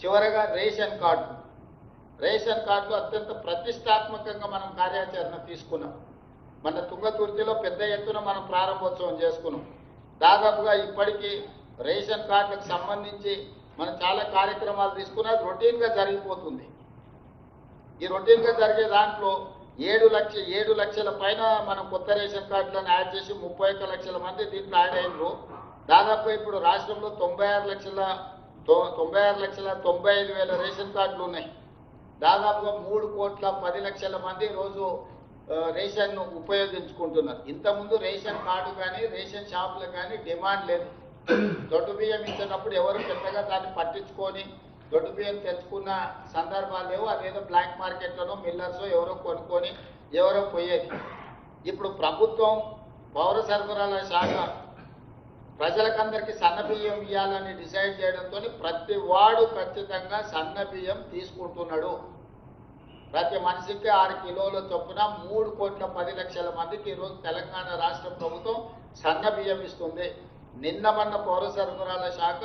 చివరగా ration card. Ration card అత్యంత ప్రతిష్టాత్మకంగా మనం కార్యాచరణ తీసుకున్నాం. మన తుంగతుర్తిలో పెద్ద ఎత్తున మనం ప్రారంభోత్సవం చేసుకున్నాం. దాదాపుగా ఇప్పటికీ రేషన్ కార్డులకు సంబంధించి మనం చాలా కార్యక్రమాలు తీసుకున్నా రొటీన్గా జరిగిపోతుంది. ఈ రొటీన్గా జరిగే దాంట్లో ఏడు లక్ష ఏడు లక్షల పైన మనం కొత్త రేషన్ కార్డులను యాడ్ చేసి ముప్పై లక్షల మంది దీంట్లో యాడ్ అయినరు. దాదాపు ఇప్పుడు రాష్ట్రంలో తొంభై ఆరు లక్షల తొంభై ఆరు లక్షల తొంభై ఐదు వేల రేషన్ కార్డులు ఉన్నాయి. దాదాపుగా మూడు కోట్ల పది లక్షల మంది రోజు రేషన్ ఉపయోగించుకుంటున్నారు. ఇంతకుముందు రేషన్ కార్డు కానీ రేషన్ షాపులు కానీ డిమాండ్ లేదు. దొడ్డు బియ్యం ఇచ్చినప్పుడు ఎవరు పెద్దగా దాన్ని పట్టించుకొని దొడ్డు బియ్యం తెచ్చుకున్న సందర్భాలు లేవు. అదేదో బ్లాక్ మార్కెట్లోనో మిల్లర్స్ ఎవరో కొనుక్కొని ఎవరో పోయేది. ఇప్పుడు ప్రభుత్వం పౌర సరఫరాల శాఖ ప్రజలకందరికీ సన్న బియ్యం ఇవ్వాలని డిసైడ్ చేయడంతో ప్రతి వాడు ఖచ్చితంగా సన్న బియ్యం తీసుకుంటున్నాడు. ప్రతి మనిషికి ఆరు కిలోల చొప్పున మూడు కోట్ల పది లక్షల మందికి ఈరోజు తెలంగాణ రాష్ట్ర ప్రభుత్వం సన్న బియ్యం ఇస్తుంది. నిన్న మొన్న పౌర సరఫరాల శాఖ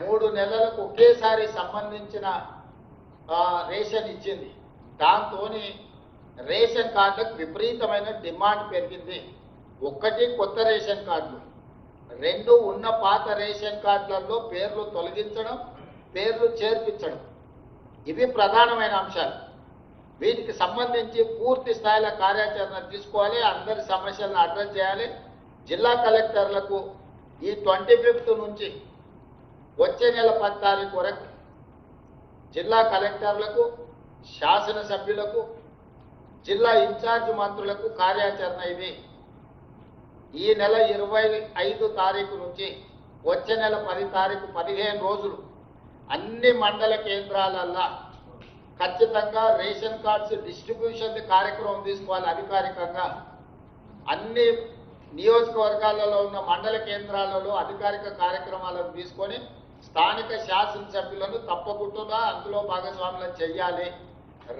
మూడు నెలలకు ఒకేసారి సంబంధించిన రేషన్ ఇచ్చింది. దాంతో రేషన్ కార్డులకు విపరీతమైన డిమాండ్ పెరిగింది. ఒక్కటి కొత్త రేషన్ కార్డులు. రెండు ఉన్న పాత రేషన్ కార్డులలో పేర్లు తొలగించడం పేర్లు చేర్పించడం. ఇవి ప్రధానమైన అంశాలు. వీటికి సంబంధించి పూర్తి స్థాయిలో కార్యాచరణ తీసుకోవాలి అందరి సమస్యలను అడ్రస్ చేయాలి. జిల్లా కలెక్టర్లకు ఈ ట్వంటీ ఫిఫ్త్ నుంచి వచ్చే నెల పది తారీఖు వరకు జిల్లా కలెక్టర్లకు శాసనసభ్యులకు జిల్లా ఇన్ఛార్జ్ మంత్రులకు కార్యాచరణ ఇది. ఈ నెల ఇరవై ఐదు తారీఖు నుంచి వచ్చే నెల పది తారీఖు పదిహేను రోజులు అన్ని మండల కేంద్రాలల్లో ఖచ్చితంగా రేషన్ కార్డ్స్ డిస్ట్రిబ్యూషన్ కార్యక్రమం తీసుకోవాలి అధికారికంగా. అన్ని నియోజకవర్గాలలో ఉన్న మండల కేంద్రాలలో అధికారిక కార్యక్రమాలను తీసుకొని స్థానిక శాసనసభ్యులను తప్పకుండా అందులో భాగస్వాములను చెయ్యాలి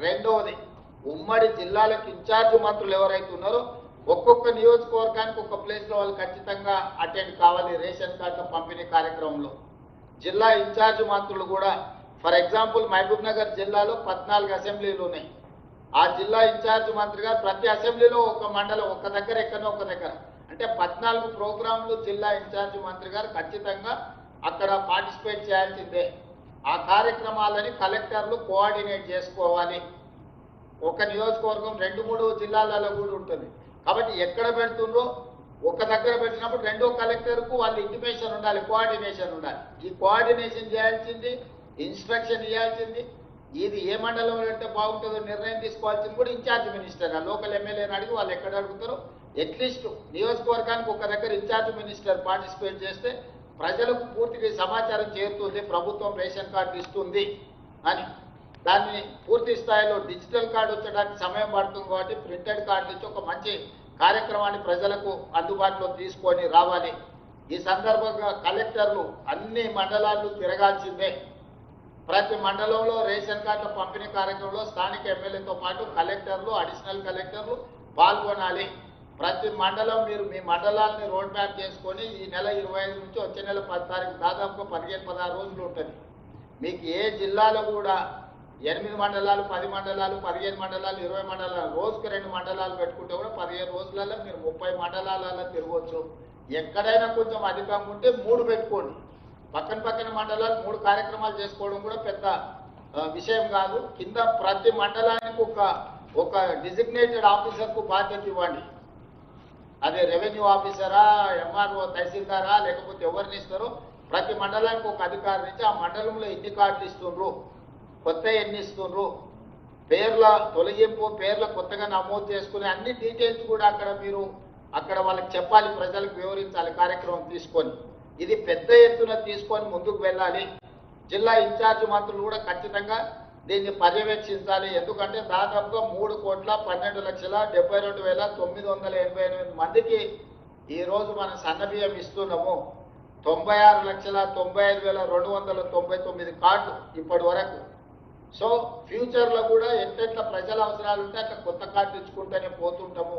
రెండవది ఉమ్మడి జిల్లాలకు ఇన్ఛార్జ్ మంత్రులు ఎవరైతే ఉన్నారో ఒక్కొక్క నియోజకవర్గానికి ఒక ప్లేస్లో వాళ్ళు ఖచ్చితంగా అటెండ్ కావాలి రేషన్ కార్డుల పంపిణీ కార్యక్రమంలో. జిల్లా ఇన్ఛార్జ్ మంత్రులు కూడా ఫర్ ఎగ్జాంపుల్ మహబూబ్ నగర్ జిల్లాలో పద్నాలుగు అసెంబ్లీలు ఉన్నాయి. ఆ జిల్లా ఇన్ఛార్జ్ మంత్రి గారు ప్రతి అసెంబ్లీలో ఒక మండలం ఒక దగ్గర ఎక్కడో ఒక దగ్గర. అంటే పద్నాలుగు ప్రోగ్రాంలు జిల్లా ఇన్ఛార్జ్ మంత్రి గారు ఖచ్చితంగా అక్కడ పార్టిసిపేట్ చేయాల్సిందే. ఆ కార్యక్రమాలని కలెక్టర్లు కోఆర్డినేట్ చేసుకోవాలి. ఒక నియోజకవర్గం రెండు మూడు జిల్లాలలో కూడా ఉంటుంది. కాబట్టి ఎక్కడ పెడుతుండ్రో ఒక దగ్గర పెట్టినప్పుడు రెండో కలెక్టర్కు వాళ్ళు ఇంటిమేషన్ ఉండాలి కోఆర్డినేషన్ ఉండాలి. ఈ కోఆర్డినేషన్ చేయాల్సింది ఇన్స్ట్రక్షన్ ఇవ్వాల్సింది ఇది ఏ మండలంలో అంటే బాగుంటుందో నిర్ణయం తీసుకోవాల్సింది కూడా ఇన్ఛార్జ్ మినిస్టర్ ఆ లోకల్ ఎమ్మెల్యేని అడిగి వాళ్ళు ఎక్కడ అడుగుతారో అట్లీస్ట్ నియోజకవర్గానికి ఒక దగ్గర ఇన్ఛార్జ్ మినిస్టర్ పార్టిసిపేట్ చేస్తే ప్రజలకు పూర్తిగా సమాచారం చేరుతుంది ప్రభుత్వం రేషన్ కార్డు ఇస్తుంది అని. దాన్ని పూర్తి స్థాయిలో డిజిటల్ కార్డు వచ్చడానికి సమయం పడుతుంది కాబట్టి ప్రింటెడ్ కార్డు నుంచి ఒక మంచి కార్యక్రమాన్ని ప్రజలకు అందుబాటులో తీసుకొని రావాలి. ఈ సందర్భంగా కలెక్టర్లు అన్ని మండలాలు తిరగాల్సిందే. ప్రతి మండలంలో రేషన్ కార్డుల పంపిణీ కార్యక్రమంలో స్థానిక ఎమ్మెల్యేతో పాటు కలెక్టర్లు అడిషనల్ కలెక్టర్లు పాల్గొనాలి. ప్రతి మండలం మీరు మీ మండలాన్ని రోడ్ మ్యాప్ చేసుకొని ఈ నెల ఇరవై ఐదు నుంచి వచ్చే నెల పది తారీఖు దాదాపుగా పదిహేను పదహారు రోజులు ఉంటుంది. మీకు ఏ జిల్లాలో కూడా ఎనిమిది మండలాలు పది మండలాలు పదిహేను మండలాలు ఇరవై మండలాలు రోజుకు రెండు మండలాలు పెట్టుకుంటే కూడా పదిహేను రోజులలో మీరు ముప్పై మండలాలలో తిరగవచ్చు ఎక్కడైనా కొంచెం అధికంగా ఉంటే మూడు పెట్టుకోండి. పక్కన పక్కన మండలాలు మూడు కార్యక్రమాలు చేసుకోవడం కూడా పెద్ద విషయం కాదు. కింద ప్రతి మండలానికి ఒక ఒక డిజిగ్నేటెడ్ ఆఫీసర్కు బాధ్యత ఇవ్వండి. అదే రెవెన్యూ ఆఫీసరా ఎంఆర్ఓ తహసీల్దారా లేకపోతే ఎవరిని ఇస్తారో ప్రతి మండలానికి ఒక అధికారిని ఇచ్చి ఆ మండలంలో ఎన్ని కార్డులు ఇస్తుండ్రు? కొత్త ఎన్ని పేర్ల తొలగింపు పేర్ల కొత్తగా నమోదు చేసుకునే అన్ని డీటెయిల్స్ కూడా అక్కడ మీరు అక్కడ వాళ్ళకి చెప్పాలి ప్రజలకు వివరించాలి కార్యక్రమం తీసుకొని. ఇది పెద్ద ఎత్తున తీసుకొని ముందుకు వెళ్ళాలి. జిల్లా ఇన్ఛార్జ్ మంత్రులు కూడా ఖచ్చితంగా దీన్ని పర్యవేక్షించాలి. ఎందుకంటే దాదాపుగా మూడు కోట్ల పన్నెండు లక్షల డెబ్బై రెండు వేల తొమ్మిది వందల ఎనభై ఎనిమిది మందికి ఈరోజు మనం సన్నబియ్యం ఇస్తున్నాము. తొంభై ఆరు లక్షల తొంభై ఐదు వేల రెండు వందల తొంభై తొమ్మిది కార్డు ఇప్పటి వరకు. సో ఫ్యూచర్లో కూడా ఎట్లెట్ల ప్రజల అవసరాలు ఉంటే అట్లా కొత్త కార్డు ఇచ్చుకుంటూనే పోతుంటాము.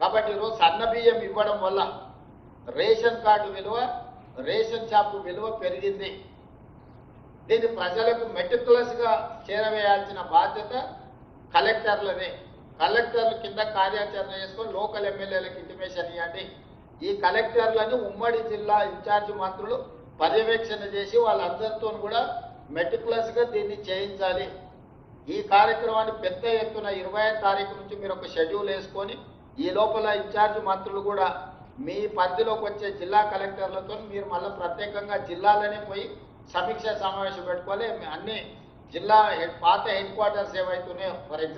కాబట్టి ఈరోజు సన్న బియ్యం ఇవ్వడం వల్ల రేషన్ కార్డు విలువ రేషన్ షాపు విలువ పెరిగింది. దీన్ని ప్రజలకు మెటికులస్గా చేరవేయాల్సిన బాధ్యత కలెక్టర్లదే. కలెక్టర్లు కింద కార్యాచరణ చేసుకొని లోకల్ ఎమ్మెల్యేలకు ఇంటిమేషన్ ఇవ్వండి ఈ కలెక్టర్లను ఉమ్మడి జిల్లా ఇన్ఛార్జ్ మంత్రులు పర్యవేక్షణ చేసి వాళ్ళందరితో కూడా మెటికులస్గా దీన్ని చేయించాలి. ఈ కార్యక్రమాన్ని పెద్ద ఎత్తున ఇరవై తారీఖు నుంచి మీరు ఒక షెడ్యూల్ వేసుకొని ఈ లోపల ఇన్ఛార్జ్ మంత్రులు కూడా మీ పరిధిలోకి వచ్చే జిల్లా కలెక్టర్లతో మీరు మళ్ళీ ప్రత్యేకంగా జిల్లాలోనే పోయి సమీక్ష సమావేశం పెట్టుకోవాలి. అన్ని జిల్లా పాత హెడ్ క్వార్టర్స్ ఏవైతున్నాయో ఫర్ ఎగ్జాంపుల్